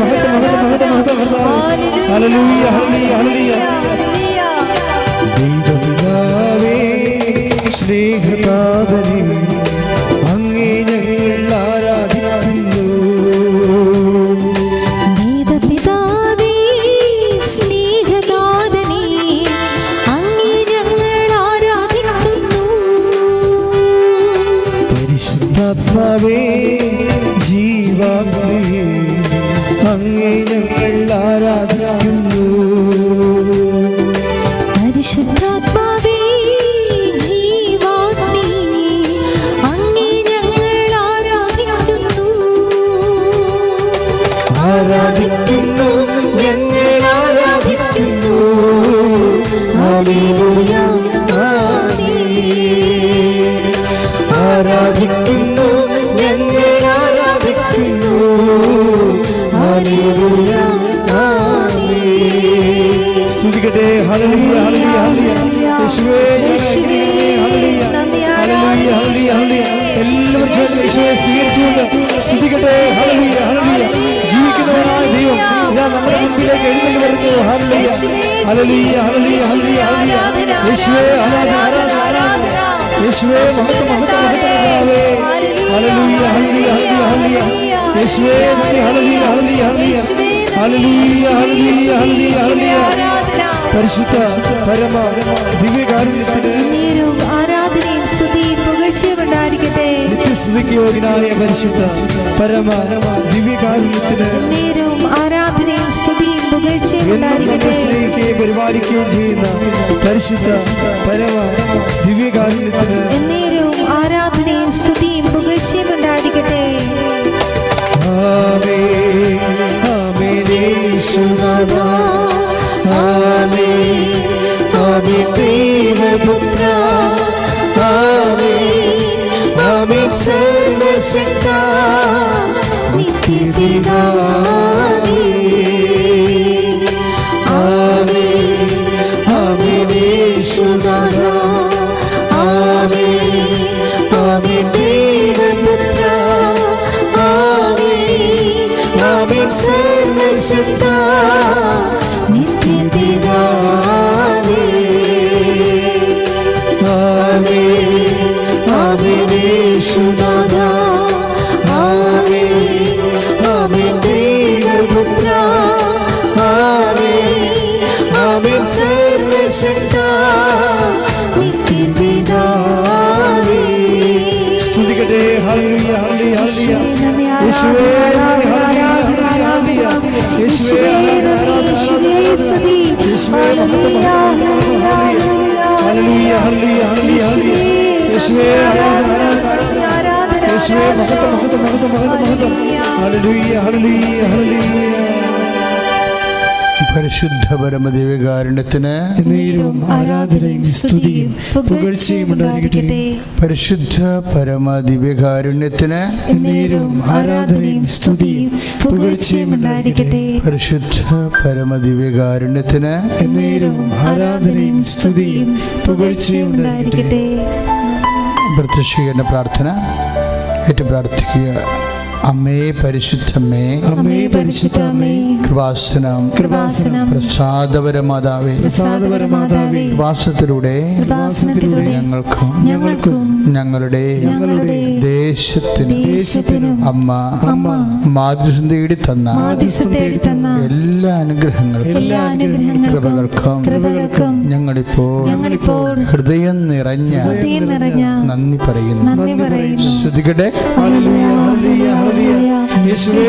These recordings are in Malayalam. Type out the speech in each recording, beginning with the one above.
മഹത്വം മഹത്വം മഹത്വം മഹത്വ ഹല്ലേലൂയ ഹല്ലേലൂയ ഹല്ലേലൂയ ദൈവപിതാവേ ആരാധിക്കുന്നു. ദൈവപിതാവേ ആരാധിക്കുന്നു ആരാധിക്കുന്നു ഞങ്ങൾ ആരാധിക്കുന്നു. സ്തുതിക്കട്ടെ ഹല്ലേലൂയ ഹല്ലേലൂയ ഹല്ലേലൂയ. യേശുവേ നന്ദി, ഹല്ലേലൂയ ഹല്ലേലൂയ ഹല്ലേലൂയ. എല്ലാവരും ചേർന്ന് യേശുവേ സ്വീകരിച്ചുകൊണ്ട് സ്തുതിക്കട്ടെ ഹല്ലേലൂയ ഹല്ലേലൂയ. ജീവിക്കുന്നവനായ ദൈവം ഇതാ നമ്മുടെ മുമ്പിലേക്ക് എഴുന്നള്ളി വരുന്നു. ഹല്ലേലൂയ. ഹല്ലേലൂയ ഹല്ലേലൂയ ഹല്ലേലൂയ ഹല്ലേലൂയ. യേശുവേ ആരാധന ആരാധന ആരാധന യേശുവേ മഹത്വം മഹത്വം മഹത്വം കർത്താവേ ഹല്ലേലൂയ ഹല്ലേലൂയ ഹല്ലേലൂയ ഹല്ലേലൂയ യേശുവേ നന്ദി ഹല്ലേലൂയ ഹല്ലേലൂയ ഹല്ലേലൂയ. ഹല്ലേലൂയ ഹല്ലേലൂയ ഹല്ലേലൂയ ഹല്ലേലൂയ. പരിശുദ്ധ പരമ ദിവ്യകാരുണ്യത്തിന് നേരവും ആരാധനയും സ്തുതിയും പുകഴ്ചയും ഉണ്ടായിരിക്കട്ടെ. നിത്യസ്തുതിക്ക് യോഗ്യനായ പരിശുദ്ധ പരമ ദിവ്യകാരുണ്യത്തിന് നേരവും ആരാധനയും സ്തുതിയും പുകഴ്ചയും എന്നും നമ്മെ സ്നേഹിക്കുകയും പരിപാലിക്കുകയും ചെയ്യുന്ന പരിശുദ്ധ പരമ ദിവ്യകാരുണ്യത്തിന് എന്നേരവും ആരാധനയും സ്തുതിയും പുകഴ്ചയും ഉണ്ടായിരിക്കട്ടെ. ആമേ ആമേ യേശുനാഥാ ആമേ ആമേൻ ദൈവപുത്ര. ആമേൻ ആമേൻ സർവശക്ത. നിത്യപിതാവേ. സർവശക്ത നിത്യപിതാവേ. ആമേൻ ആമേൻ യേശുനാഥാ. ആമേൻ ആമേൻ ദൈവപുത്ര. സർവശക്ത. നിത്യപിതാവേ. സ്തുതിക്കട്ടെ. ഹല്ലേലൂയ ഹല്ലേലൂയ യേശുവേ യേശുവേ മഹത്വം മഹത്വം മഹത്വം ഹല്ലേലൂയ ഹല്ലേലൂയ ഹല്ലേലൂയ പരിശുദ്ധ പരമദിവ്യകാരുണ്യത്തിന് എന്നേരവും ആരാധനയും സ്തുതിയും പുകഴ്ചയും ഉണ്ടായിരിക്കട്ടെ പരിശുദ്ധ പരമദിവ്യകാരുണ്യത്തിന് ആരാധനയും സ്തുതിയും പുകഴ്ചയും ഉണ്ടായിരിക്കട്ടെ. പരിശുദ്ധ പരമദിവ്യകാരുണ്യത്തിന് ആരാധനയും സ്തുതിയും പുകഴ്ചയും ഉണ്ടായിരിക്കട്ടെ. പ്രത്യക്ഷീകരണ പ്രാർത്ഥന. ഏറ്റു പ്രാർത്ഥിക്കുക. അമ്മേ പരിശുദ്ധമ്മേ അമ്മേ പരിശുദ്ധമ്മേ കൃപാസനം. കൃപാസനം. പ്രസാദപര മാതാവേ. പ്രസാദപര മാതാവേ. കൃപാസനത്തിലൂടെ കൃപാസനത്തിലൂടെ ഞങ്ങൾക്കും ഞങ്ങൾക്കും ഞങ്ങളുടെ ഞങ്ങളുടെ ദേശത്തിന് അമ്മ അമ്മ മാതൃസം തേടി തന്ന എല്ലാ അനുഗ്രഹങ്ങൾക്കും കൃപകൾക്കും ഞങ്ങളിപ്പോൾ ഹൃദയം നിറഞ്ഞ നന്ദി പറയുന്നു. ശ്രുതികടെ ഹല്ലേലൂയ ഹല്ലേലൂയ ഹല്ലേലൂയ. യേശുവേ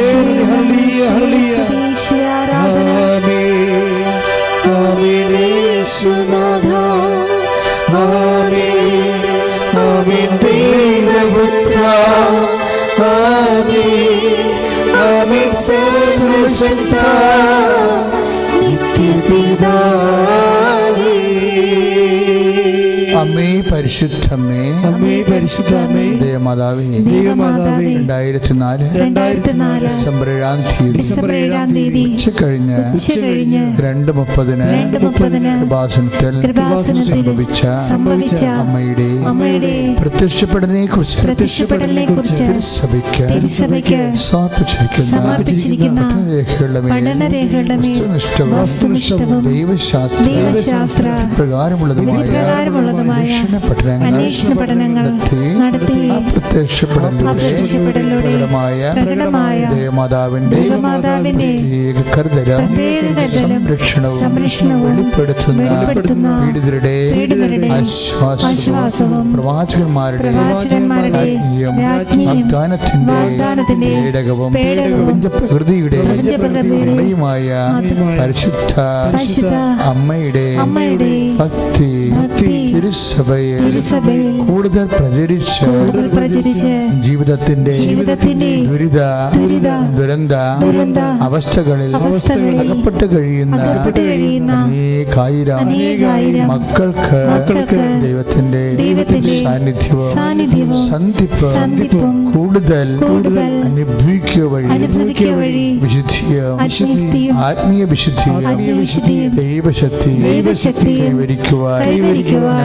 ആമേൻ സർവശക്ത നിത്യപിതാവേ അമ്മേ പരിശുദ്ധമ്മേ അമ്മേ പരിശുദ്ധമേ. ദേവമാതാവേ. ദേവമാതാവേ. രണ്ടായിരത്തി നാല് രണ്ടായിരത്തി നാല് ഡിസംബർ ഏഴാം തീയതി. ഡിസംബർ ഏഴാം തീയതി. ഉച്ചക്കഴിഞ്ഞ് ഉച്ച കഴിഞ്ഞ്. രണ്ട് മുപ്പതിന് രണ്ട് മുപ്പതിന് കൃപാസനത്തിൽ സംഭവിച്ച സംഭവിച്ച അമ്മയുടെ അമ്മയുടെ പ്രത്യക്ഷപ്പെടലിനെ കുറിച്ച് പ്രത്യക്ഷപ്പെടലിനെ കുറിച്ച് സഭയ്ക്ക് സഭയ്ക്ക് സമർപ്പിച്ചിരിക്കുന്ന പഠനരേഖകളുടെ മേൽ വസ്തുനിഷ്ഠവും ദൈവശാസ്ത്ര പ്രകാരമുള്ളതുമായ അന്വേഷണ പഠനങ്ങൾ നടത്തി പ്രകടമായ ദേവമാതാവിന്റെ പ്രത്യേക കരുതലും സംരക്ഷണവും വെളിപ്പെടുത്തുന്ന പീഡിതരുടെ ആശ്വാസവും പ്രവാചകന്മാരുടെ വാഗ്ദാനത്തിന്റെ പേടകവും പ്രപഞ്ച പ്രകൃതിയുടെ അമ്മയുമായ പരിശുദ്ധ അമ്മയുടെ ഭക്തി തിരുസഭയെ കൂടുതൽ പ്രചരിച്ച് ജീവിതത്തിന്റെ ദുരിത ദുരന്ത അവസ്ഥകളിൽ അകപ്പെട്ട് കഴിയുന്ന അനേകായിരം മക്കൾക്ക് ദൈവത്തിന്റെ സാന്നിധ്യവും സന്ധിപ്പ് കൂടുതൽ അനുഭവിക്കുക വഴി വിശുദ്ധിയും ആത്മീയ വിശുദ്ധിയും ദൈവശക്തി കൈവരിക്കുവാൻ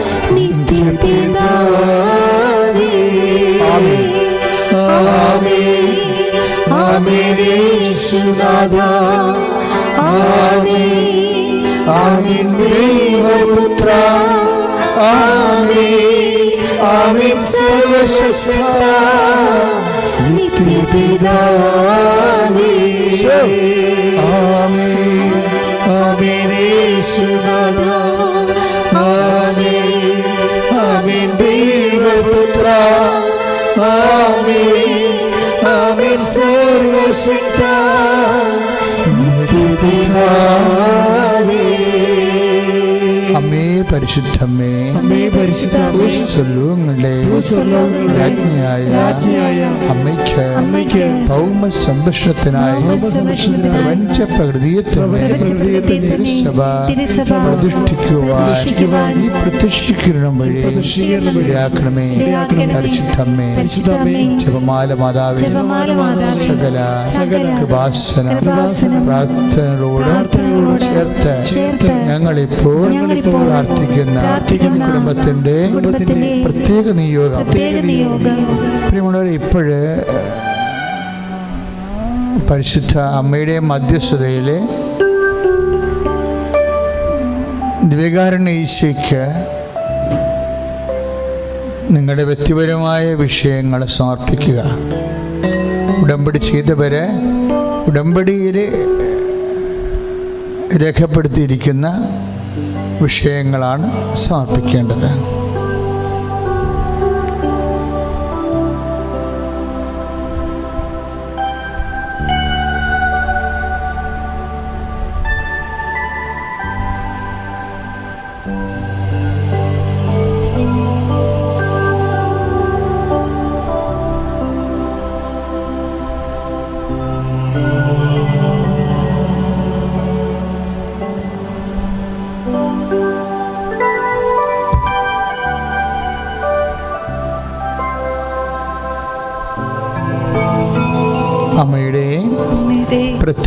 ആമേൻ യേശുനാഥ ആമേൻ ആമേൻ ദൈവപുത്ര ആമേൻ ആമേൻ സർവശക്ത നിത്യപിതാവേ ആമേൻ ആമേൻ യേശുനാഥ ആമേൻ അമ്മേ പരിശുദ്ധമ്മേ. അമ്മേ പരിശുദ്ധ സ്വലോകങ്ങളുടെ ഭൂസ്വർലോകങ്ങളുടെ രാജ്ഞിയായ രാജ്ഞിയായ അമ്മയ്ക്ക് അമ്മയ്ക്ക് ഭൗമ സംരക്ഷണത്തിനായി സംരക്ഷണത്തിനായി പ്രപഞ്ച പ്രകൃതിയെ പ്രപഞ്ചപ്രകൃതിയെ തന്നെ തിരുസഭ തിരുസഭ പ്രതിഷ്ഠിക്കുവാൻ പ്രതിഷ്ഠിക്കുവാൻ ഈ പ്രത്യക്ഷീകരണം വഴി ഇടയാക്കണമേ. ഇടയാക്കണമേ. പരിശുദ്ധമ്മേ. ജപമാല മാതാവേ സകല കൃപാസന പ്രാർത്ഥനകളോട് ചേർത്ത് ഞങ്ങളിപ്പോൾ പ്രാർത്ഥിക്കുന്ന പ്രാർത്ഥിക്കുന്ന കുടുംബത്തിന്റെ പ്രത്യേക നിയോഗം. പ്രിയമുള്ളവരെ ഇപ്പോഴ് പരിശുദ്ധ അമ്മയുടെ മധ്യസ്ഥതയിൽ ദിവ്യകാരുണ്യ ഈശയ്ക്ക് നിങ്ങളുടെ വ്യക്തിപരമായ വിഷയങ്ങൾ സമർപ്പിക്കുക. ഉടമ്പടി ചെയ്തവരെ ഉടമ്പടിയിൽ രേഖപ്പെടുത്തിയിരിക്കുന്ന വിഷയങ്ങളാണ് സമർപ്പിക്കേണ്ടത്.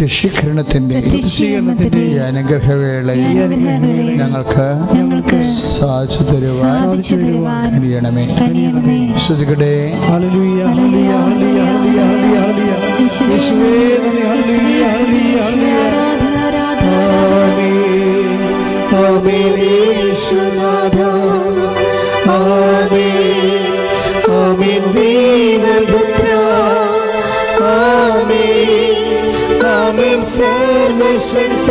പ്രത്യക്ഷീകരണത്തിന്റെ ഈ അനുഗ്രഹവേളയിൽ ഞങ്ങൾക്ക് ഞങ്ങൾക്ക് സാധിച്ചു തരുവാൻ കനിയണമേ. ശ്രുതികടെ. ഹല്ലേലൂയ ഹല്ലേലൂയ ഹല്ലേലൂയ ഹല്ലേലൂയ ആമേൻ സർവശക്ത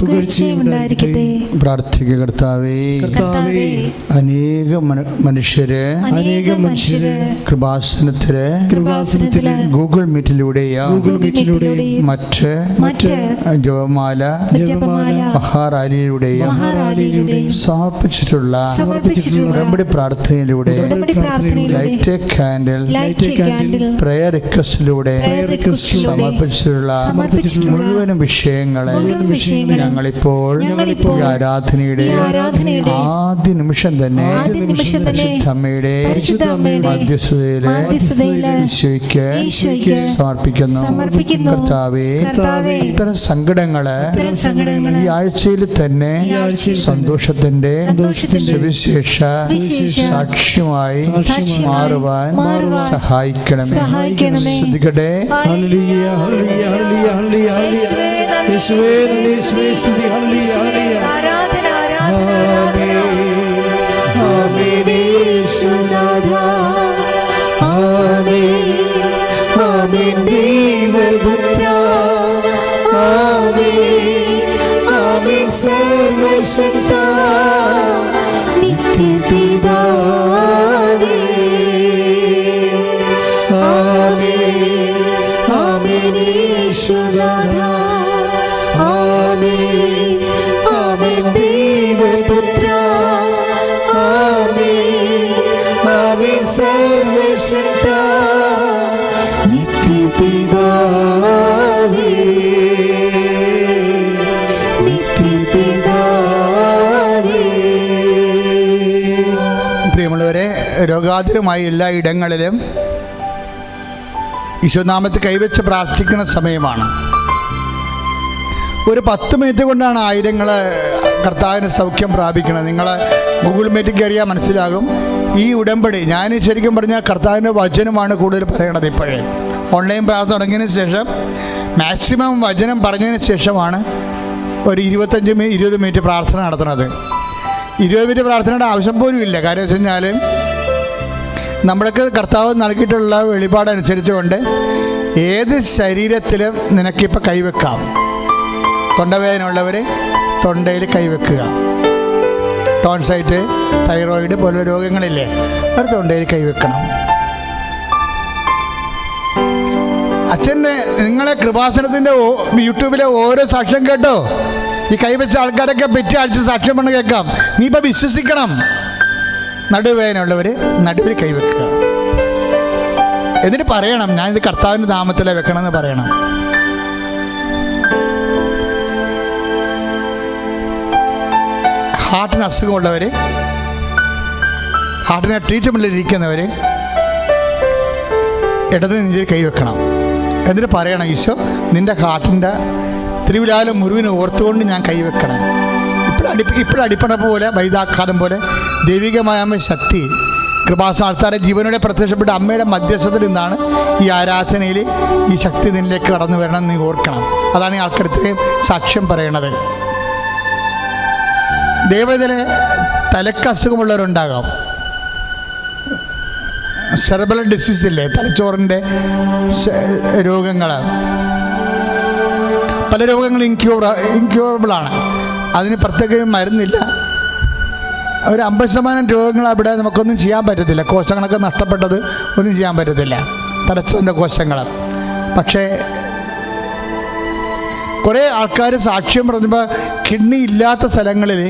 പുകഴ്ചയും ഉണ്ടായിരിക്കട്ടെ പ്രാർത്ഥിക കർത്താവേ. കർത്താവേ. അനേക മന- മനുഷ്യര് അനേകം മനുഷ്യര് കൃപാസനത്തിൽ കൃപാസനത്തിൽ ഗൂഗിൾ മീറ്റിലൂടെയോ ഗൂഗിൾ മീറ്റിലൂടെയും മറ്റ് മറ്റ് ജപമാല ജപമാല മഹാറാലിയിലൂടെയും സമർപ്പിച്ചിട്ടുള്ള ഉടമ്പടി പ്രാർത്ഥനയിലൂടെ ലൈറ്റ് കാൻഡിൽ പ്രയർ റിക്വസ്റ്റിലൂടെ സമർപ്പിച്ചിട്ടുള്ള മുഴുവനും വിഷയങ്ങളെ ഞങ്ങളിപ്പോൾ ഞങ്ങളിപ്പോൾ ഈ ആരാധനയുടെ ആദ്യ നിമിഷം തന്നെ ആദ്യ നിമിഷം തന്നെ പരിശുദ്ധമ്മയുടെ പരിശുദ്ധ അമ്മയുടെ മധ്യസ്ഥതയിലെ ഈശോയ്ക്ക് സമർപ്പിക്കുന്നു. കർത്താവേ കർത്താവേ ഇത്തരം സങ്കടങ്ങൾ ഈ ആഴ്ചയിൽ തന്നെ സന്തോഷത്തിന്റെ സുവിശേഷ സാക്ഷ്യമായി മാറുവാൻ സഹായിക്കണമേ. ശ്രദ്ധിക്കട്ടെ ആരാധന ആരാധന ആരാധന. ആമേൻ സർവശക്ത. നിത്യപിതാവേ. പ്രിയമുള്ളവരെ രോഗാതുരമായ എല്ലാ ഇടങ്ങളിലും ഈശോനാമത്തെ കൈവച്ച് പ്രാർത്ഥിക്കുന്ന സമയമാണ്. ഒരു പത്ത് മിനിറ്റ് കൊണ്ടാണ് ആയിരങ്ങൾ കർത്താവിന് സൗഖ്യം പ്രാപിക്കുന്നത്. നിങ്ങൾ ഗൂഗിൾ മീറ്റിൽ കയറിയാൽ മനസ്സിലാകും. ഈ ഉടമ്പടി ഞാൻ ശരിക്കും പറഞ്ഞാൽ കർത്താവിന്റെ വചനമാണ് കൂടുതൽ പറയണത് ഇപ്പോഴേ. ഓൺലൈൻ പ്രാർത്ഥന തുടങ്ങിയതിന് ശേഷം മാക്സിമം വചനം പറഞ്ഞതിന് ശേഷമാണ് ഒരു ഇരുപത്തഞ്ച് മിനിറ്റ് ഇരുപത് മിനിറ്റ് പ്രാർത്ഥന നടത്തുന്നത്. ഇരുപത് മിനിറ്റ് പ്രാർത്ഥനയുടെ ആവശ്യം പോലും ഇല്ല. കാര്യം വെച്ച് കഴിഞ്ഞാൽ നമ്മൾക്ക് കർത്താവ് നൽകിയിട്ടുള്ള വെളിപാടനുസരിച്ച് കൊണ്ട് ഏത് ശരീരത്തിലും നിനക്കിപ്പോൾ കൈവെക്കാം. തൊണ്ടവേദന ഉള്ളവർ തൊണ്ടയിൽ കൈവെക്കുക. ടോൺസൈറ്റ് തൈറോയിഡ് പോലുള്ള രോഗങ്ങളില്ലേ അവർ തൊണ്ടയിൽ കൈവെക്കണം. അച്ഛന്റെ നിങ്ങളെ കൃപാസനത്തിന്റെ യൂട്യൂബിലെ ഓരോ സാക്ഷ്യം കേട്ടോ? ഈ കൈവച്ച ആൾക്കാരൊക്കെ പെറ്റി അടിച്ച് സാക്ഷ്യം പറഞ്ഞ് കേൾക്കാം. നീ ഇപ്പം വിശ്വസിക്കണം. നടുവേദനയുള്ളവർ നടുവിൽ കൈവെക്കുക എന്നിട്ട് പറയണം ഞാൻ ഇത് കർത്താവിന്റെ നാമത്തിലെ വെക്കണമെന്ന് പറയണം. ഹാർട്ടിന് അസുഖമുള്ളവർ ഹാർട്ടിന് ട്രീറ്റ്മെന്റിൽ ഇരിക്കുന്നവർ ഇടത് നെഞ്ചിൽ കൈവെക്കണം എന്നിട്ട് പറയണം ഈശോ. നിന്റെ ഹാർട്ടിന്റെ തിരുവിലാലും മുറിവിനെ ഓർത്തുകൊണ്ട് ഞാൻ കൈവെക്കണം. ഇപ്പോഴടി ഇപ്പോഴടിപ്പണ പോലെ വൈദാക്കാലം പോലെ ദൈവികമായ ശക്തി കൃപാസാർത്ഥാരെ ജീവനോടെ പ്രത്യക്ഷപ്പെട്ട അമ്മയുടെ മധ്യസ്ഥത്തിൽ നിന്നാണ് ഈ ആരാധനയിൽ ഈ ശക്തി നിന്നിലേക്ക് കടന്നു വരണം നീ ഓർക്കണം. അതാണ് ഈ ആൾക്കാർ സാക്ഷ്യം പറയണത്. ദൈവത്തിലെ തലക്ക് അസുഖമുള്ളവരുണ്ടാകാം ഡിസീസ് ഇല്ലേ? തലച്ചോറിന്റെ രോഗങ്ങൾ പല രോഗങ്ങളും ഇൻക്യൂർ ഇൻക്യൂറബിളാണ് അതിന് പ്രത്യേക മരുന്നില്ല. ഒരു അമ്പത് ശതമാനം രോഗങ്ങൾ അവിടെ നമുക്കൊന്നും ചെയ്യാൻ പറ്റത്തില്ല. കോശങ്ങളൊക്കെ നഷ്ടപ്പെട്ടത് ഒന്നും ചെയ്യാൻ പറ്റത്തില്ല. തലച്ചോറിന്റെ കോശങ്ങൾ പക്ഷേ കുറേ ആൾക്കാർ സാക്ഷ്യം പറഞ്ഞപ്പോൾ കിഡ്നി ഇല്ലാത്ത സ്ഥലങ്ങളിൽ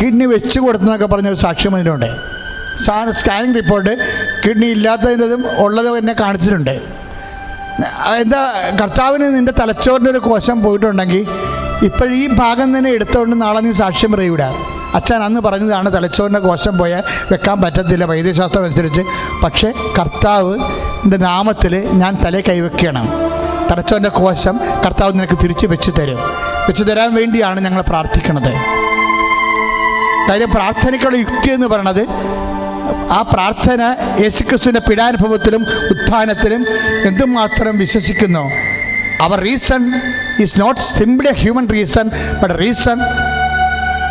കിഡ്നി വെച്ച് കൊടുത്തെന്നൊക്കെ പറഞ്ഞൊരു സാക്ഷ്യം അതിനുണ്ട് സ്കാനിങ് റിപ്പോർട്ട് കിഡ്നി ഇല്ലാത്തതിന്റെതും ഉള്ളതും എന്നെ കാണിച്ചിട്ടുണ്ട്. എന്താ കർത്താവിന് നിന്റെ തലച്ചോറിന്റെ ഒരു കോശം പോയിട്ടുണ്ടെങ്കിൽ ഇപ്പോഴീ ഭാഗം തന്നെ എടുത്തുകൊണ്ട് നാളെ നീ സാക്ഷ്യം പറയൂടാ അച്ഛൻ അന്ന് പറഞ്ഞതാണ് തലച്ചോറിന്റെ കോശം പോയാൽ വെക്കാൻ പറ്റത്തില്ല വൈദ്യശാസ്ത്രം അനുസരിച്ച്. പക്ഷേ കർത്താവിന്റെ നാമത്തിൽ ഞാൻ തലേ കൈവയ്ക്കണം തലച്ചോറിന്റെ കോശം കർത്താവ് നിനക്ക് തിരിച്ച് വെച്ച് തരും. വെച്ച് തരാൻ വേണ്ടിയാണ് ഞങ്ങൾ പ്രാർത്ഥിക്കുന്നത് കാര്യം പ്രാർത്ഥനയ്ക്കുള്ള യുക്തി എന്ന് പറയണത് ആ പ്രാർത്ഥന യേശുക്രിസ്തുവിന്റെ പീഡാനുഭവത്തിലും ഉത്ഥാനത്തിലും എന്തുമാത്രം വിശ്വസിക്കുന്നു? Our reason is not simply a human reason but reason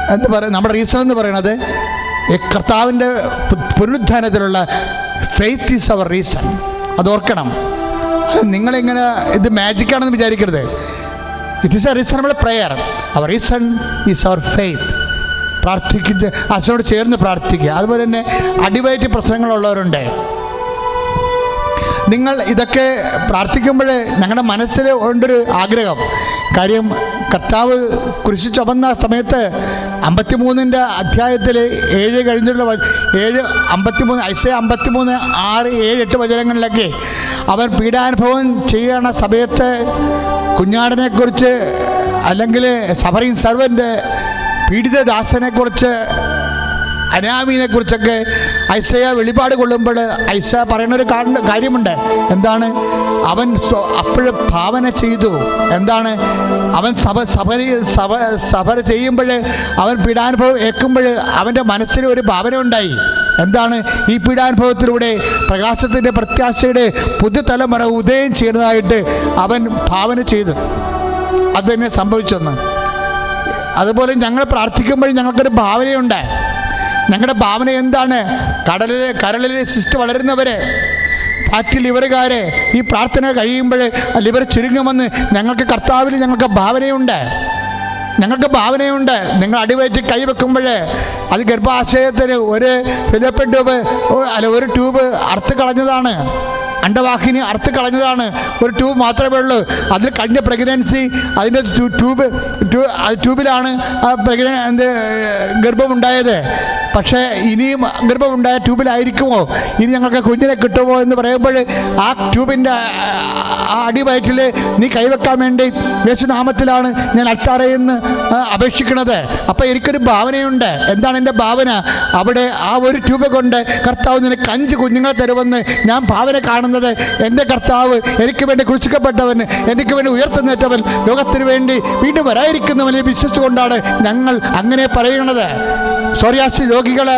എന്ന് പറയുന്നത് നമ്മുടെ റീസൺ എന്ന് പറയുന്നത് കർത്താവിന്റെ പുനരുദ്ധാനത്തിലുള്ള ഫെയ്ത്ത് ഈസ് അവർ റീസൺ അത് ഓർക്കണം. അത് നിങ്ങളിങ്ങനെ ഇത് മാജിക്കാണെന്ന് വിചാരിക്കരുത്. It is a reasonable prayer our reason is our faith പ്രാർത്ഥിക്കുന്ന അച്ഛനോട് ചേർന്ന് പ്രാർത്ഥിക്കുക. അതുപോലെ തന്നെ അടിവയറ്റ് പ്രശ്നങ്ങളുള്ളവരുണ്ട്. നിങ്ങൾ ഇതൊക്കെ പ്രാർത്ഥിക്കുമ്പോൾ ഞങ്ങളുടെ മനസ്സിൽ ഉണ്ടൊരു ആഗ്രഹം. കാര്യം കർത്താവ് കുരിശ് ചുമന്ന സമയത്ത് അമ്പത്തിമൂന്നിന്റെ അധ്യായത്തിൽ ഏഴ് കഴിഞ്ഞുള്ള ഏഴ് അമ്പത്തിമൂന്ന് ഐസ അമ്പത്തിമൂന്ന് ആറ് ഏഴ് എട്ട് വചനങ്ങളിലൊക്കെ അവൻ പീഡാനുഭവം ചെയ്യുന്ന സമയത്ത് കുഞ്ഞാടിനെക്കുറിച്ച് അല്ലെങ്കിൽ സഫറിങ് സർവന്റെ പീഡിതദാസനെക്കുറിച്ച് അനാമീനെ കുറിച്ചൊക്കെ ഐസയ വെളിപാട് കൊള്ളുമ്പോൾ ഐസ പറയുന്നൊരു കാര്യമുണ്ട്. എന്താണ്? അവൻ അപ്പോഴും ഭാവന ചെയ്തു. എന്താണ്? അവൻ സഭ സഭ സഭ സഭ ചെയ്യുമ്പോൾ അവൻ പീഡാനുഭവം ഏൽക്കുമ്പോൾ അവന്റെ മനസ്സിൽ ഒരു ഭാവന ഉണ്ടായി. എന്താണ്? ഈ പീഡാനുഭവത്തിലൂടെ പ്രകാശത്തിന്റെ പ്രത്യാശയുടെ പുതുതലമുറ ഉദയം ചെയ്യുന്നതായിട്ട് അവൻ ഭാവന ചെയ്തു. അത് തന്നെ അതുപോലെ ഞങ്ങൾ പ്രാർത്ഥിക്കുമ്പോഴും ഞങ്ങൾക്കൊരു ഭാവനയുണ്ട്. ഞങ്ങളുടെ ഭാവന എന്താണ്? കടലിലെ കരളിലെ സിസ്റ്റ് വളരുന്നവരെ ബാക്കി ലിവറുകാരെ ഈ പ്രാർത്ഥന കഴിയുമ്പോൾ ലിവർ ചുരുങ്ങുമെന്ന് ഞങ്ങൾക്ക് കർത്താവിൽ ഞങ്ങൾക്ക് ഭാവനയുണ്ട്. ഞങ്ങൾക്ക് ഭാവനയുണ്ട്. നിങ്ങൾ അടിവയറ്റ് കൈവെക്കുമ്പോൾ അത് ഗർഭാശയത്തിന് ഒരു ഫിലപ്പൻ ട്യൂബ് അല്ല ഒരു ട്യൂബ് അറുത്ത് കളഞ്ഞതാണ്. അണ്ടവാഹിനി അറുത്ത് കളഞ്ഞതാണ്. ഒരു ട്യൂബ് മാത്രമേ ഉള്ളൂ. അതിൽ കഴിഞ്ഞ പ്രഗ്നൻസി അതിന്റെ ട്യൂബ് ട്യൂബിലാണ് ആ പ്രഗ്ന ഗർഭമുണ്ടായത്. പക്ഷേ ഇനിയും ഗർഭമുണ്ടായ ട്യൂബിലായിരിക്കുമോ? ഇനി ഞങ്ങൾക്ക് കുഞ്ഞിനെ കിട്ടുമോ എന്ന് പറയുമ്പോൾ ആ ട്യൂബിന്റെ ആ അടിവയറ്റിൽ നീ കൈവെക്കാൻ വേണ്ടി യേശുനാമത്തിലാണ് ഞാൻ അൽത്താറയെന്ന് അപേക്ഷിക്കുന്നത്. അപ്പോൾ എനിക്കൊരു ഭാവനയുണ്ട്. എന്താണ് എന്റെ ഭാവന? അവിടെ ആ ഒരു ട്യൂബ് കൊണ്ട് കർത്താവ് നിനക്ക് അഞ്ച് കുഞ്ഞുങ്ങളെ തരുമെന്ന് ഞാൻ ഭാവന കാണുന്നത് എന്റെ കർത്താവ് എനിക്ക് വേണ്ടി കുറിച്ചിക്കപ്പെട്ടവൻ എനിക്ക് വേണ്ടി ഉയർത്തുന്നേറ്റവൻ ലോകത്തിന് വേണ്ടി വീണ്ടും വരായിരിക്കുന്നവനെ വിശ്വസിച്ചുകൊണ്ടാണ് ഞങ്ങൾ അങ്ങനെ പറയുന്നത്. സോറിയാസി രോഗികളെ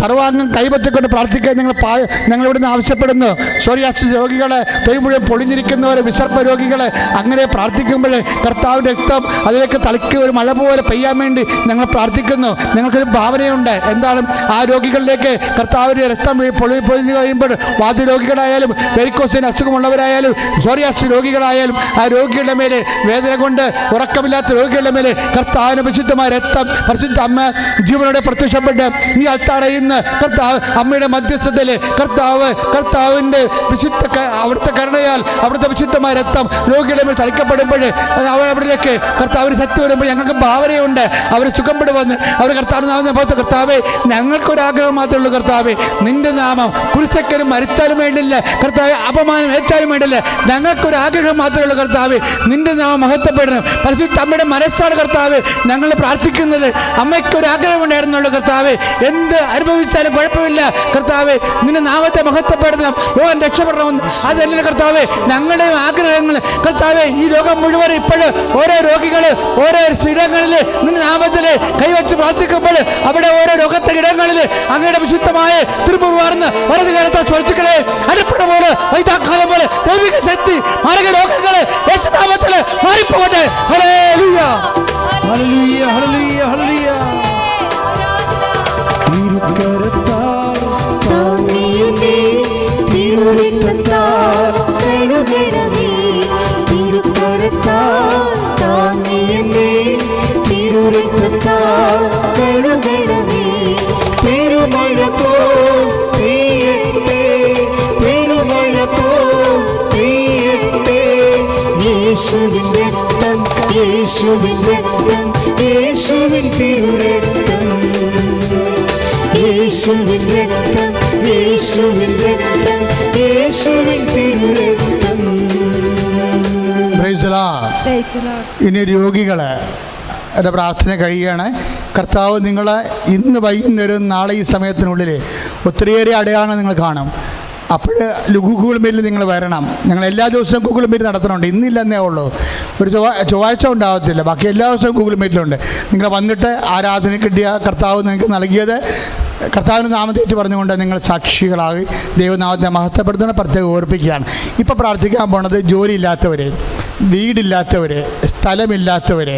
സർവാംഗം കൈപറ്റിക്കൊണ്ട് പ്രാർത്ഥിക്കാൻ ഞങ്ങൾ പാ ഞങ്ങളിവിടെ നിന്ന് ആവശ്യപ്പെടുന്നു. സോറിയാസി രോഗികളെ തൊഴിൽ മുഴുവൻ പൊളിഞ്ഞിരിക്കുന്നവരെ വിസർപ്പ രോഗികളെ അങ്ങനെ പ്രാർത്ഥിക്കുമ്പോൾ കർത്താവിന്റെ രക്തം അതിലേക്ക് തളിക്ക് ഒരു മഴ പോലെ പെയ്യാൻ വേണ്ടി ഞങ്ങൾ പ്രാർത്ഥിക്കുന്നു. ഞങ്ങൾക്കൊരു ഭാവനയുണ്ട്. എന്താണ്? ആ രോഗികളിലേക്ക് കർത്താവിന്റെ രക്തം പൊളി പൊളിഞ്ഞു കഴിയുമ്പോൾ വാദ്യരോഗികളായാലും വെരിക്കോസിന് അസുഖമുള്ളവരായാലും സോറിയാസ് രോഗികളായാലും ആ രോഗികളുടെ മേലെ വേദന കൊണ്ട് ഉറക്കമില്ലാത്ത രോഗികളുടെ മേലെ കർത്താവിന് രക്തം പരിശുദ്ധ അമ്മ ജീവനോടെ പ്രത്യക്ഷപ്പെട്ട് നീ അൽത്താറയുന്ന കർത്താവ് അമ്മയുടെ മധ്യസ്ഥതയിൽ കർത്താവ് കർത്താവിന്റെ വിശുദ്ധ അവിടുത്തെ കരുണയാൽ അവിടുത്തെ വിശുദ്ധമായ രക്തം രോഗികളുടെ മേൽ തളിക്കപ്പെടുമ്പോൾ അവർ അവിടേക്ക് കർത്താവിന് ശക്തി വരുമ്പോൾ ഞങ്ങൾക്ക് ഭാവനയുണ്ട്. അവർ സുഖപ്പെടുവന്ന് അവർ കർത്താവ് നാമം പോലത്തെ കർത്താവേ ഞങ്ങൾക്കൊരാഗ്രഹം മാത്രമേ ഉള്ളൂ കർത്താവേ. നിന്റെ നാമം കുരിശക്കനും മരിച്ചാലും വേണ്ടില്ല കർത്താവ് അപമാനം ഏറ്റാലും വേണ്ടല്ലേ? ഞങ്ങൾക്കൊരു ആഗ്രഹം മാത്രമേ ഉള്ളൂ കർത്താവേ. നിന്റെ നാമം മഹത്വപ്പെടണം. പരിശുദ്ധ അമ്മയുടെ മനസ്സാണ് കർത്താവ് ഞങ്ങൾ പ്രാർത്ഥിക്കുന്നത്. അമ്മയ്ക്കൊരു ആഗ്രഹം ഉണ്ടായിരുന്നുള്ളൂ കർത്താവ്. എന്ത് അനുഭവിച്ചാലും കുഴപ്പമില്ല കർത്താവ്. നിന്റെ നാമത്തെ മഹത്വപ്പെടണം. ഓൻ രക്ഷപ്പെടണം. അതല്ല കർത്താവ് ഞങ്ങളുടെ ആഗ്രഹങ്ങൾ. കർത്താവ് ഈ ലോകം മുഴുവൻ ഇപ്പോഴും ഓരോ രോഗികൾ ഓരോ ഇടങ്ങളിൽ നിന്റെ നാമത്തിൽ കൈവച്ച് പ്രാർത്ഥിക്കുമ്പോൾ അവിടെ ഓരോ രോഗത്തെ ഇടങ്ങളിൽ അങ്ങയുടെ വിശുദ്ധമായ തിരുപ്പുവാർന്ന് വലതു കാലത്തെ സ്വൽത്തുക്കളെ അരപ്പട ರೋಗಗಳು ವೈದ್ಯಕಾಲ ಮೇಲೆ ದೈವಿಕ ಶಕ್ತಿ ಮಾರಕ ರೋಗಗಳು ಯೇಸು ನಾಮದಲ್ಲಿ ಮಾರಿಪೋಗಟ್ಟೆ ಹಲಲುಯ್ಯ ಹಲಲುಯ್ಯ ಹಲಲುಯ್ಯ ಹಲಲುಯ್ಯ திருக்கரத்தால் தானியமே திருரித்தத்தால் கழுகிடமே திருக்கரத்தால் தானியமே திருரித்தத்தால் യേശുവിൻ രക്തം യേശുവിൻ രക്തം യേശുവിൻ തിരുരക്തം. യേശുവിൻ രക്തം യേശുവിൻ രക്തം യേശുവിൻ തിരുരക്തം. ഇനി രോഗികളെ എന്റെ പ്രാർത്ഥന കഴിയുകയാണ്. കർത്താവ് നിങ്ങളെ ഇന്ന് വൈകുന്നേരം നാളെ ഈ സമയത്തിനുള്ളിൽ ഒത്തിരിയേറെ അടയാളം നിങ്ങൾ കാണും. അപ്പോൾ ഗൂഗിൾ മീറ്റിൽ നിങ്ങൾ വരണം. ഞങ്ങൾ എല്ലാ ദിവസവും ഗൂഗിൾ മീറ്റ് നടത്തുന്നുണ്ട്. ഇന്നില്ലെന്നേ ഉള്ളൂ. ഒരു ചൊവ്വ ചൊവ്വാഴ്ച ഉണ്ടാകത്തില്ല ബാക്കി എല്ലാ ദിവസവും ഗൂഗിൾ മീറ്റിലുണ്ട്. നിങ്ങൾ വന്നിട്ട് ആരാധന കിട്ടിയ കർത്താവ് നിങ്ങൾക്ക് നൽകിയത് കർത്താവിന്റെ നാമത്തേറ്റ് പറഞ്ഞുകൊണ്ട് നിങ്ങൾ സാക്ഷികളായി ദൈവനാമത്തെ മഹത്വപ്പെടുത്തുന്ന പ്രത്യേകം ഓർപ്പിക്കുകയാണ്. ഇപ്പോൾ പ്രാർത്ഥിക്കാൻ പോണത് ജോലിയില്ലാത്തവർ വീടില്ലാത്തവർ സ്ഥലമില്ലാത്തവർ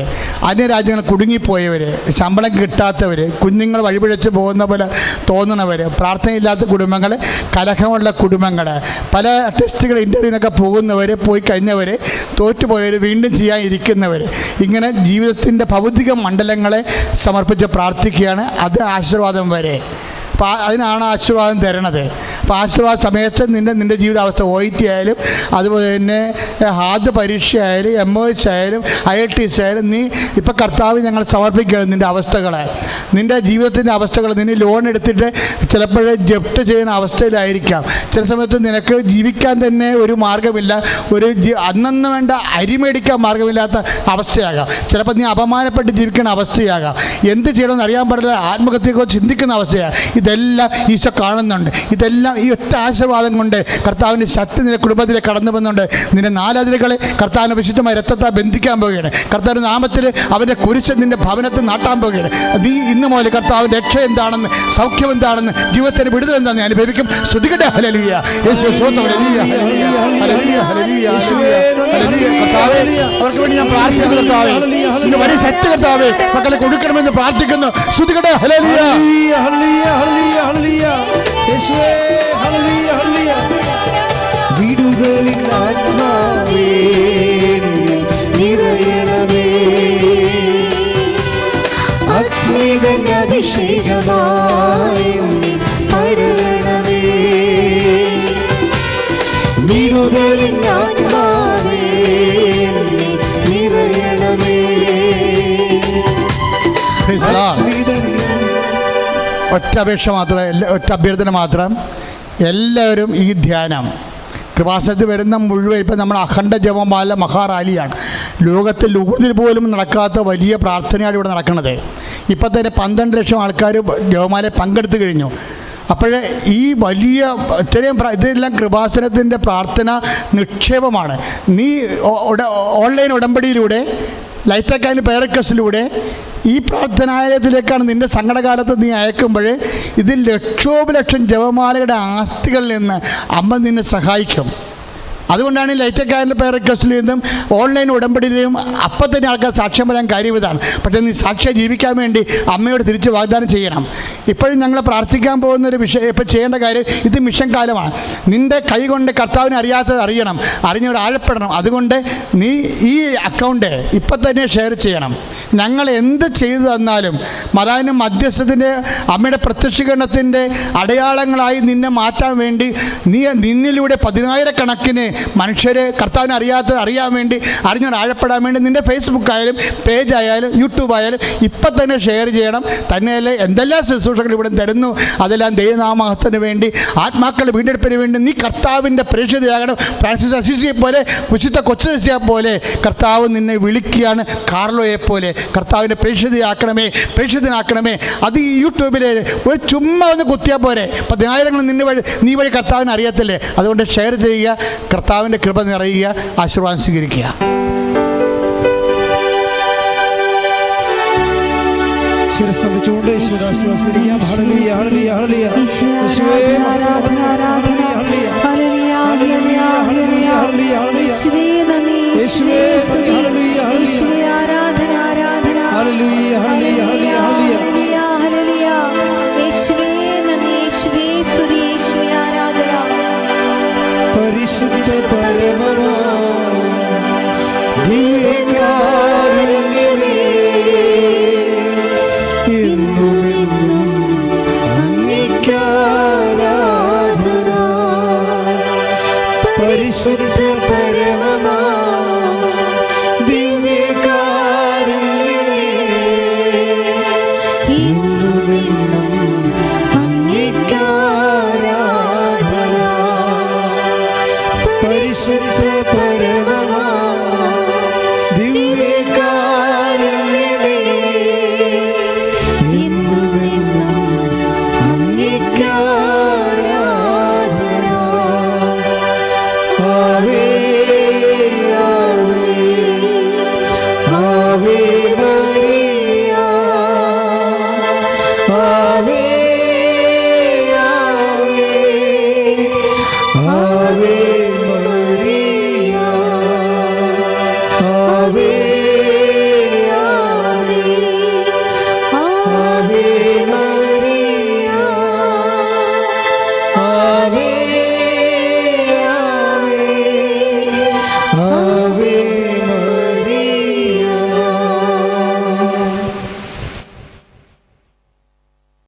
അന്യരാജ്യങ്ങൾ കുടുങ്ങിപ്പോയവർ ശമ്പളം കിട്ടാത്തവർ കുഞ്ഞുങ്ങൾ വഴിപിഴച്ച് പോകുന്ന പോലെ തോന്നുന്നവര് പ്രാർത്ഥനയില്ലാത്ത കുടുംബങ്ങൾ കലഹമുള്ള കുടുംബങ്ങൾ പല ടെസ്റ്റുകൾ ഇന്റർവ്യൂവിനൊക്കെ പോകുന്നവർ പോയി കഴിഞ്ഞവർ തോറ്റുപോയവർ വീണ്ടും ചെയ്യാൻ ഇരിക്കുന്നവർ ഇങ്ങനെ ജീവിതത്തിന്റെ ഭൗതിക മണ്ഡലങ്ങളെ സമർപ്പിച്ച് പ്രാർത്ഥിക്കുകയാണ്. അത് ആശീർവാദം വരെ. അപ്പം അതിനാണ് ആശീർവാദം തരണത്. ആശീർവാദ സമയത്ത് നിന്റെ നിന്റെ ജീവിതാവസ്ഥ ഒ ടി ആയാലും അതുപോലെ തന്നെ ഹാദ് പരീക്ഷ ആയാലും എം ഒ എച്ച് ആയാലും ഐ എൽ ടി എസ് ആയാലും നീ ഇപ്പം കർത്താവ് ഞങ്ങൾ സമർപ്പിക്കുകയാണ് നിന്റെ അവസ്ഥകളെ. നിന്റെ ജീവിതത്തിന്റെ അവസ്ഥകൾ നിന്നെ ലോൺ എടുത്തിട്ട് ചിലപ്പോൾ ജപ്റ്റ് ചെയ്യുന്ന അവസ്ഥയിലായിരിക്കാം. ചില സമയത്ത് നിനക്ക് ജീവിക്കാൻ തന്നെ ഒരു മാർഗമില്ല. ഒരു അന്നന്ന് വേണ്ട അരി മേടിക്കാൻ മാർഗമില്ലാത്ത അവസ്ഥയാകാം. ചിലപ്പോൾ നീ അപമാനപ്പെട്ട് ജീവിക്കുന്ന അവസ്ഥയാകാം. എന്ത് ചെയ്യണമെന്ന് അറിയാൻ പാടില്ല. ആത്മഹത്യയെക്കുറിച്ച് ചിന്തിക്കുന്ന അവസ്ഥയാണ് ഇതെല്ലാം ഈശോ കാണുന്നുണ്ട്. ഇതെല്ലാം ഈ ഒറ്റ ആശീർവാദം കൊണ്ട് കർത്താവിന്റെ ശക്തി നിന്റെ കുടുംബത്തിലേക്ക് കടന്നു വന്നുകൊണ്ട് നിന്റെ നാലാതിരകളെ കർത്താവിന്റെ വിശുദ്ധമായ രക്തത്താൽ ബന്ധിക്കാൻ പോവുകയാണ്. കർത്താവിന്റെ നാമത്തിൽ അവന്റെ കുരിശ് നിന്റെ ഭവനത്തിൽ നാട്ടാൻ പോവുകയാണ്. നീ ഇന്ന് മുതൽ കർത്താവിന്റെ രക്ഷ എന്താണെന്ന് സൗഖ്യം എന്താണെന്ന് ജീവിതത്തിന് വിടുതൽ എന്താണെന്ന് ഞാൻ അനുഭവിക്കും. ശ്രുതികട്ടെ ഹലലിയ യേശു ഹല്ലേലൂയ. കർത്താവേ, കർത്താവേ. മക്കളെ കൊടുക്കണമെന്ന് പ്രാർത്ഥിക്കുന്നു. ശ്രുതികട്ടെ ഹലലിയ ഹല്ലേലൂയ ഹല്ലേലൂയ. വിടുതലിൻ ആത്മാവേ നിറയണമേ. അഗ്നിതൻ അഭിഷേകമായി ഒറ്റ അപേക്ഷ മാത്രം ഒറ്റ അഭ്യർത്ഥന മാത്രം. എല്ലാവരും ഈ ധ്യാനം. കൃപാസനത്തിൽ വരുന്ന മുഴുവൻ ഇപ്പം നമ്മൾ അഖണ്ഡ ജപമാല മഹാറാലിയാണ്. ലോകത്തിൽ ഊർജിൽ പോലും നടക്കാത്ത വലിയ പ്രാർത്ഥനയാണ് ഇവിടെ നടക്കുന്നത്. ഇപ്പം തന്നെ പന്ത്രണ്ട് ലക്ഷം ആൾക്കാർ ജപമാല പങ്കെടുത്തു കഴിഞ്ഞു. അപ്പോഴേ ഈ വലിയ ഇത്രയും ഇതെല്ലാം കൃപാസനത്തിന്റെ പ്രാർത്ഥന നിക്ഷേപമാണ്. നീ ഓൺലൈൻ ഉടമ്പടിയിലൂടെ ലൈറ്റക്കാന്റെ പേരക്കസിലൂടെ ഈ പ്രാർത്ഥനാലയത്തിലേക്കാണ് നിന്റെ സങ്കടകാലത്ത് നീ അയക്കുമ്പോൾ ഇതിൽ ലക്ഷോപലക്ഷം ജപമാലയുടെ ആസ്തികളിൽ നിന്ന് അമ്മ നിന്നെ സഹായിക്കും. അതുകൊണ്ടാണ് ലൈറ്റക്കാരന്റെ പേർ റിക്വസ്റ്റിൽ നിന്നും ഓൺലൈൻ ഉടമ്പടിയിലും അപ്പം തന്നെ ആൾക്കാർ സാക്ഷ്യം വരാൻ കാര്യം ഇതാണ് പക്ഷേ നീ സാക്ഷ്യം ജീവിക്കാൻ വേണ്ടി അമ്മയോട് തിരിച്ച് വാഗ്ദാനം ചെയ്യണം. ഇപ്പോഴും ഞങ്ങൾ പ്രാർത്ഥിക്കാൻ പോകുന്ന ഒരു വിഷയം ഇപ്പം ചെയ്യേണ്ട കാര്യം ഇത് മിഷൻ കാലമാണ്. നിന്റെ കൈ കൊണ്ട് കർത്താവിനെ അറിയാത്തത് അറിയണം. അറിഞ്ഞവർ ആഴപ്പെടണം. അതുകൊണ്ട് നീ ഈ അക്കൗണ്ട് ഇപ്പം തന്നെ ഷെയർ ചെയ്യണം. ഞങ്ങൾ എന്ത് ചെയ്തു തന്നാലും മതാവിനും മധ്യസ്ഥത്തിന്റെ അമ്മയുടെ പ്രത്യക്ഷീകരണത്തിന്റെ അടയാളങ്ങളായി നിന്നെ മാറ്റാൻ വേണ്ടി നീ നിന്നിലൂടെ പതിനായിരക്കണക്കിന് മനുഷ്യരെ കർത്താവിനെ അറിയാത്ത അറിയാൻ വേണ്ടി അറിഞ്ഞാൽ ആഴപ്പെടാൻ വേണ്ടി നിന്റെ ഫേസ്ബുക്ക് ആയാലും പേജ് ആയാലും യൂട്യൂബ് ആയാലും ഇപ്പം തന്നെ ഷെയർ ചെയ്യണം. തന്നെയല്ലേ എന്തെല്ലാം ശുശ്രൂഷ ശുശ്രൂഷകൾ ഇവിടെ തരുന്നു. അതെല്ലാം ദൈവനാമത്തിന് വേണ്ടി ആത്മാക്കളുടെ വീണ്ടെടുപ്പിന് വേണ്ടി നീ കർത്താവിന്റെ പ്രേക്ഷിതയാകണം ഫ്രാൻസിസ് അസിസിയെ പോലെ വിശുദ്ധ കൊച്ചുസിയെ പോലെ കർത്താവ് നിന്നെ വിളിക്കുകയാണ്. കാർലോയെ പോലെ കർത്താവിന്റെ പ്രേക്ഷിതയാക്കണമേ പ്രേക്ഷിതനാക്കണമേ അത് ഈ യൂട്യൂബിലെ ഒരു ചുമ്മാ ഒന്ന് കുത്തിയാൽ പോരെ. പതിനായിരങ്ങൾ നിന്നെ വഴി നീ വഴി കർത്താവിനെ അറിയത്തില്ലേ? അതുകൊണ്ട് ഷെയർ ചെയ്യുക. കർത്താവിന്റെ കൃപ നിറയുക ആശീർവാദം സ്വീകരിക്കുക. ശിരസ് നമിച്ചുകൊണ്ട് യേശുവിനെ ആശ്വാസിക്കാം ഹല്ലേലൂയ ഹല്ലേലൂയ ഹല്ലേലൂയ. യേശുവേ ആരാധന ആരാധന ഹല്ലേലൂയ ഹല്ലേലൂയ. ഹല്ലേലൂയ യേശുവേ നന്ദി യേശുവേ